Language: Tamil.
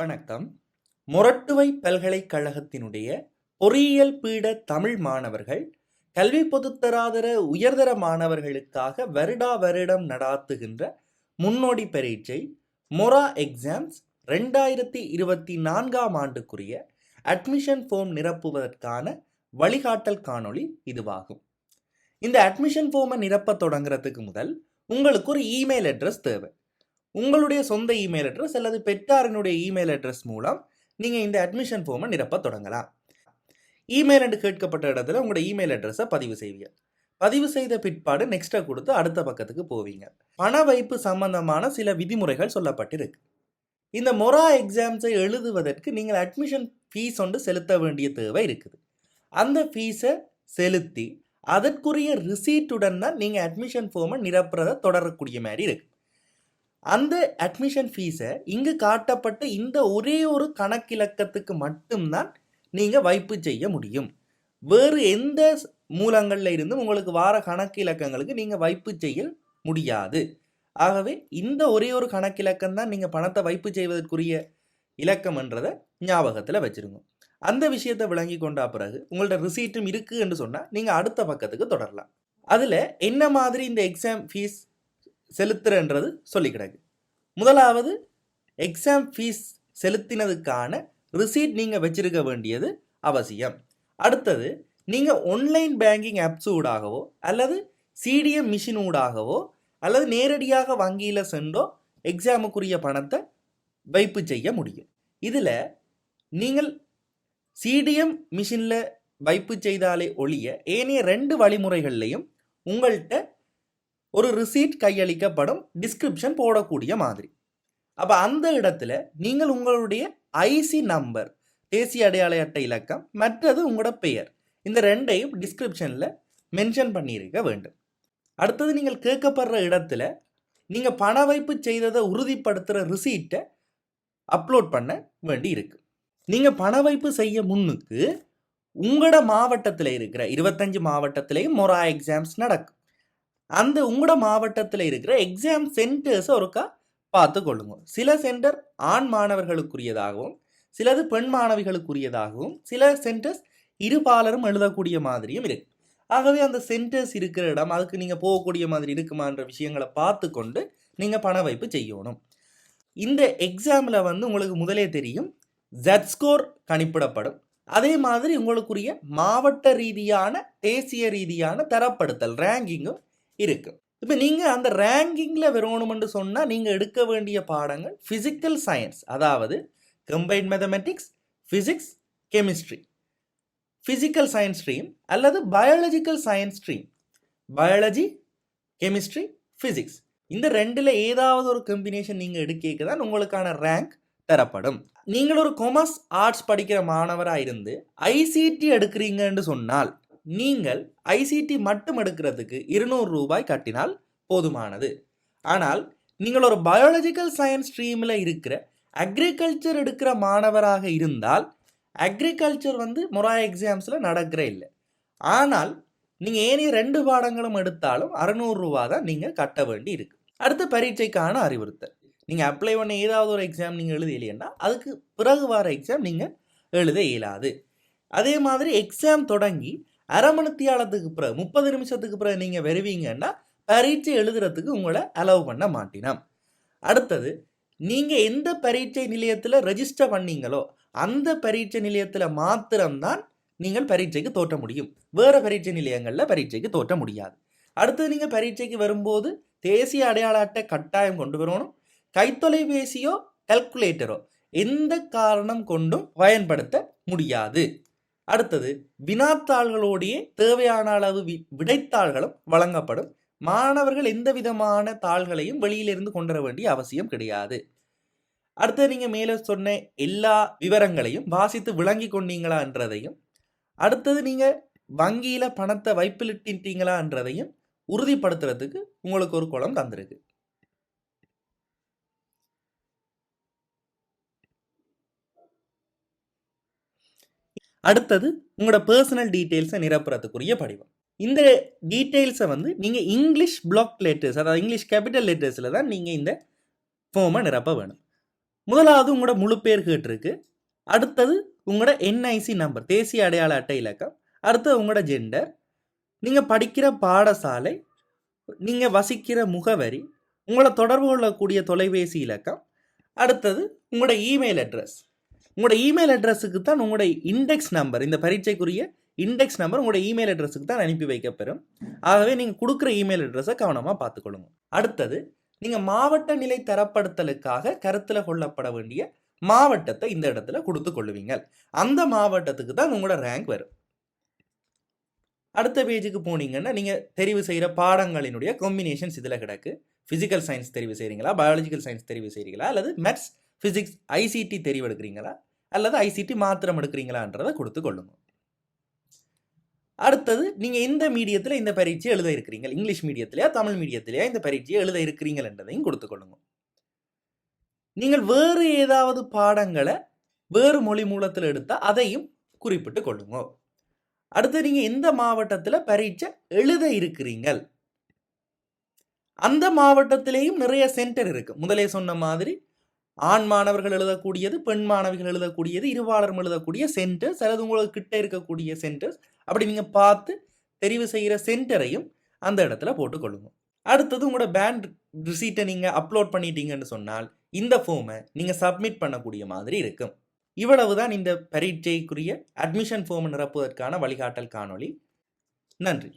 வணக்கம். மொரட்டுவை பல்கலைக்கழகத்தினுடைய பொறியியல் பீட தமிழ் மாணவர்கள் கல்வி பொதுத்தராதர உயர்தர மாணவர்களுக்காக வருடா வருடம் நடாத்துகின்ற முன்னோடி பரீட்சை மொரா எக்ஸாம்ஸ் ரெண்டாயிரத்தி இருபத்தி நான்காம் ஆண்டுக்குரிய அட்மிஷன் ஃபார்ம் நிரப்புவதற்கான வழிகாட்டல் காணொளி இதுவாகும். இந்த அட்மிஷன் ஃபார்மை நிரப்ப தொடங்குறதுக்கு முதல் உங்களுக்கு ஒரு இமெயில் அட்ரஸ் தேவை. உங்களுடைய சொந்த இமெயில் அட்ரஸ் அல்லது பெற்றாரினுடைய இமெயில் அட்ரஸ் மூலம் நீங்கள் இந்த அட்மிஷன் ஃபார்மை நிரப்ப தொடங்கலாம். இமெயில் என்று கேட்கப்பட்ட இடத்துல உங்களோட இமெயில் அட்ரஸை பதிவு செய்வீங்க. பதிவு செய்த பிற்பாடு நெக்ஸ்ட்டை கொடுத்து அடுத்த பக்கத்துக்கு போவீங்க. பண வைப்பு சம்பந்தமான சில விதிமுறைகள் சொல்லப்பட்டிருக்கு. இந்த மொரா எக்ஸாம்ஸை எழுதுவதற்கு நீங்கள் அட்மிஷன் ஃபீஸ் ஒன்று செலுத்த வேண்டிய தேவை இருக்குது. அந்த ஃபீஸை செலுத்தி அதற்குரிய ரிசீட்டுடன் தான் நீங்கள் அட்மிஷன் ஃபார்மை நிரப்புறதை தொடரக்கூடிய மாதிரி இருக்குது அந்த அட்மிஷன் ஃபீஸை இங்கு காட்டப்பட்ட இந்த ஒரே ஒரு கணக்கிலக்கத்துக்கு மட்டும்தான் நீங்கள் வைப்பு செய்ய முடியும். வேறு எந்த மூலங்களில் இருந்தும் உங்களுக்கு வார கணக்கிலக்கங்களுக்கு நீங்கள் வைப்பு செய்ய முடியாது. ஆகவே இந்த ஒரே ஒரு கணக்கிலக்கம் தான் நீங்கள் பணத்தை வைப்பு செய்வதற்குரிய இலக்கம்ன்றதை ஞாபகத்தில் வச்சுருங்க. அந்த விஷயத்தை விளங்கி கொண்டா பிறகு உங்கள்ட்ட ரிசீட்டும் இருக்குது என்று சொன்னால் நீங்கள் அடுத்த பக்கத்துக்கு தொடரலாம். அதில் என்ன மாதிரி இந்த எக்ஸாம் ஃபீஸ் செலுத்துறன்றது சொல்லி கிடக்கு. முதலாவது எக்ஸாம் ஃபீஸ் செலுத்தினதுக்கான ரிசீட் நீங்கள் வச்சிருக்க வேண்டியது அவசியம். அடுத்தது நீங்கள் ஆன்லைன் பேங்கிங் ஆப்ஸ் ஊடாகவோ அல்லது சிடிஎம் மிஷின் ஊடாகவோ அல்லது நேரடியாக வங்கியில் சென்றோ எக்ஸாமுக்குரிய பணத்தை வைப்பு செய்ய முடியும். இதில் நீங்கள் சிடிஎம் மிஷினில் வைப்பு செய்தாலே ஒழிய ஏனைய ரெண்டு வழிமுறைகள்லையும் உங்கள்கிட்ட ஒரு ரிசீட் கையளிக்கப்படும் டிஸ்கிரிப்ஷன் போடக்கூடிய மாதிரி. அப்போ அந்த இடத்துல நீங்கள் உங்களுடைய ஐசி நம்பர் தேசிய அடையாள அட்டை இலக்கம் மற்றது உங்களோட பெயர் இந்த ரெண்டையும் டிஸ்கிரிப்ஷனில் மென்ஷன் பண்ணியிருக்க வேண்டும். அடுத்தது நீங்கள் கேட்கப்படுற இடத்துல நீங்கள் பண வைப்பு செய்ததை உறுதிப்படுத்துகிற ரிசீட்டை அப்லோட் பண்ண வேண்டி இருக்கு. நீங்கள் பண வைப்பு செய்ய முன்னுக்கு உங்களோட மாவட்டத்தில் இருக்கிற இருபத்தஞ்சு மாவட்டத்திலையும் மொரா எக்ஸாம்ஸ் நடக்கும். அந்த உங்களோட மாவட்டத்தில் இருக்கிற எக்ஸாம் சென்டர்ஸை ஒருக்கா பார்த்து கொள்ளுங்க. சில சென்டர் ஆண் மாணவர்களுக்குரியதாகவும் சிலது பெண் மாணவிகளுக்குரியதாகவும் சில சென்டர்ஸ் இருபாலரும் எழுதக்கூடிய மாதிரியும் இருக்கு. ஆகவே அந்த சென்டர்ஸ் இருக்கிற இடம் அதுக்கு நீங்கள் போகக்கூடிய மாதிரி இருக்குமான்ற விஷயங்களை பார்த்து கொண்டு நீங்கள் பண வைப்பு செய்யணும். இந்த எக்ஸாமில் வந்து உங்களுக்கு முதலே தெரியும். ஜட் ஸ்கோர் கணிப்பிடப்படும். அதே மாதிரி உங்களுக்குரிய மாவட்ட ரீதியான தேசிய ரீதியான தரப்படுத்தல் ரேங்கிங்கும் இருக்குது இப்போ நீங்கள் அந்த ரேங்கிங்கில் வரணும்னு சொன்னால் நீங்கள் எடுக்க வேண்டிய பாடங்கள் ஃபிசிக்கல் சயின்ஸ் அதாவது combine mathematics physics chemistry physical science stream அல்லது biological science stream biology chemistry physics இந்த ரெண்டில் ஏதாவது ஒரு கம்பினேஷன் நீங்கள் எடுக்க தான் உங்களுக்கான ரேங்க் தரப்படும். நீங்கள் ஒரு கொமர்ஸ் ஆர்ட்ஸ் படிக்கிற மாணவராக இருந்து ஐசிடி எடுக்கிறீங்கன்னு சொன்னால் நீங்கள் ஐசிடி மட்டும் எடுக்கிறதுக்கு இருநூறு ரூபாய் கட்டினால் போதுமானது. ஆனால் நீங்கள் ஒரு பயாலஜிக்கல் சயின்ஸ் ஸ்ட்ரீமில் இருக்கிற அக்ரிகல்ச்சர் எடுக்கிற மாணவராக இருந்தால் அக்ரிகல்ச்சர் வந்து மொரா எக்ஸாம்ஸில் நடக்கிற இல்லை. ஆனால் நீங்கள் ஏனைய ரெண்டு பாடங்களும் எடுத்தாலும் அறநூறுரூவா தான் நீங்கள் கட்ட வேண்டி இருக்கு. அடுத்த பரீட்சைக்கான அறிவுறுத்தல். நீங்கள் அப்ளை பண்ண ஏதாவது ஒரு எக்ஸாம் நீங்கள் எழுத இல்லைன்னா அதுக்கு பிறகு வர எக்ஸாம் நீங்கள் எழுத இயலாது. அதே மாதிரி எக்ஸாம் தொடங்கி அரை மணித்தியாலத்துக்கு பிறகு முப்பது நிமிஷத்துக்கு பிறகு நீங்கள் வருவீங்கன்னா பரீட்சை எழுதுறதுக்கு உங்களை அலோவ் பண்ண மாட்டினோம். அடுத்தது நீங்கள் எந்த பரீட்சை நிலையத்தில் ரெஜிஸ்டர் பண்ணீங்களோ அந்த பரீட்சை நிலையத்தில் மாத்திரம்தான் நீங்கள் பரீட்சைக்கு தோற்ற முடியும். வேறு பரீட்சை நிலையங்களில் பரீட்சைக்கு தோற்ற முடியாது. அடுத்தது நீங்கள் பரீட்சைக்கு வரும்போது தேசிய அடையாள அட்டை கட்டாயம் கொண்டு வரணும். கைத்தொலைபேசியோ கல்குலேட்டரோ எந்த காரணம் கொண்டும் பயன்படுத்த முடியாது. அடுத்தது வினாத்தாள்களோடையே தேவையான அளவு வி விடைத்தாள்களும் வழங்கப்படும். மாணவர்கள் எந்த விதமான தாள்களையும் வெளியிலிருந்து கொண்டு வர வேண்டிய அவசியம் கிடையாது. அடுத்தது நீங்கள் மேலே சொன்ன எல்லா விவரங்களையும் வாசித்து விளங்கி கொண்டீங்களான்றதையும் அடுத்தது நீங்கள் வங்கியில் பணத்தை வைப்பிலிட்டீங்களான்றதையும் உறுதிப்படுத்துறதுக்கு உங்களுக்கு ஒரு குளம் தந்திருக்கு. அடுத்தது உங்களோட பர்சனல் டீட்டெயில்ஸை நிரப்புறதுக்குரிய படிவம் இந்த டீட்டெயில்ஸை வந்து நீங்கள் இங்கிலீஷ் பிளாக் லெட்டர்ஸ் அதாவது இங்கிலீஷ் கேபிட்டல் லெட்டர்ஸில் தான் நீங்கள் இந்த ஃபார்மை நிரப்ப வேணும். முதலாவது உங்களோட முழு பேர் கேட்டிருக்கு அடுத்தது உங்களோட என்ஐசி நம்பர் தேசிய அடையாள அட்டை இலக்கம். அடுத்தது உங்களோட ஜெண்டர் நீங்கள் படிக்கிற பாடசாலை நீங்கள் வசிக்கிற முகவரி உங்களை தொடர்பு கொள்ளக்கூடிய தொலைபேசி இலக்கம். அடுத்தது உங்களோட இமெயில் அட்ரஸ் உங்களோட இமெயில் அட்ரஸுக்கு தான் உங்களோட இண்டெக்ஸ் நம்பர் இந்த பரீட்சைக்குரிய இண்டெக்ஸ் நம்பர் உங்களோட இமெயில் அட்ரஸுக்கு தான் அனுப்பி வைக்கப்பெறும். ஆகவே நீங்கள் கொடுக்குற இமெயில் அட்ரஸை கவனமாக பார்த்துக்கொள்ளுங்க. அடுத்தது நீங்கள் மாவட்ட நிலை தரப்படுத்தலுக்காக கருத்தில் கொள்ளப்பட வேண்டிய மாவட்டத்தை இந்த இடத்துல கொடுத்து கொள்ளுவீங்க அந்த மாவட்டத்துக்கு தான் உங்களோட ரேங்க் வரும். அடுத்த பேஜுக்கு போனீங்கன்னா நீங்கள் தெரிவு செய்கிற பாடங்களினுடைய காம்பினேஷன்ஸ் இதில் கிடக்கு. ஃபிசிக்கல் சயின்ஸ் தெரிவு செய்கிறீங்களா பயாலஜிக்கல் சயின்ஸ் தெரிவு செய்கிறீங்களா அல்லது மேத்ஸ் ஃபிசிக்ஸ் ஐசிடி தெரிவு எடுக்கிறீங்களா அல்லது ஐசிடி மாத்திரம் எடுக்கிறீங்களான்றதை கொடுத்து கொள்ளுங்க. அடுத்தது நீங்கள் இந்த மீடியத்தில் இந்த பரீட்சை எழுத இருக்கிறீங்க. இங்கிலீஷ் மீடியத்திலேயா தமிழ் மீடியத்திலேயா இந்த பரீட்சையை எழுத இருக்கிறீங்கள் என்றதையும் கொடுத்து கொள்ளுங்க. நீங்கள் வேறு ஏதாவது பாடங்களை வேறு மொழி மூலத்தில் எடுத்தால் அதையும் குறிப்பிட்டு கொள்ளுங்க. அடுத்து நீங்கள் எந்த மாவட்டத்தில் பரீட்சை எழுத இருக்கிறீங்கள். அந்த மாவட்டத்திலேயும் நிறைய சென்டர் இருக்குது முதலே சொன்ன மாதிரி ஆண் மாணவர்கள் எழுதக்கூடியது பெண் மாணவிகள் எழுதக்கூடியது இருபாலரும் எழுதக்கூடிய சென்டர்ஸ் அல்லது உங்களுக்கு கிட்ட இருக்கக்கூடிய சென்டர்ஸ் அப்படி நீங்கள் பார்த்து தெரிவு செய்கிற சென்டரையும் அந்த இடத்துல போட்டுக்கொள்ளுங்க அடுத்தது உங்களோட பேண்ட் ரிசீட்டை நீங்கள் அப்லோட் பண்ணிட்டீங்கன்னு சொன்னால் இந்த ஃபார்மை நீங்கள் சப்மிட் பண்ணக்கூடிய மாதிரி இருக்கும். இவ்வளவு தான் இந்த பரீட்சைக்குரிய அட்மிஷன் ஃபார்ம் நிரப்புவதற்கான வழிகாட்டல் காணொளி. நன்றி.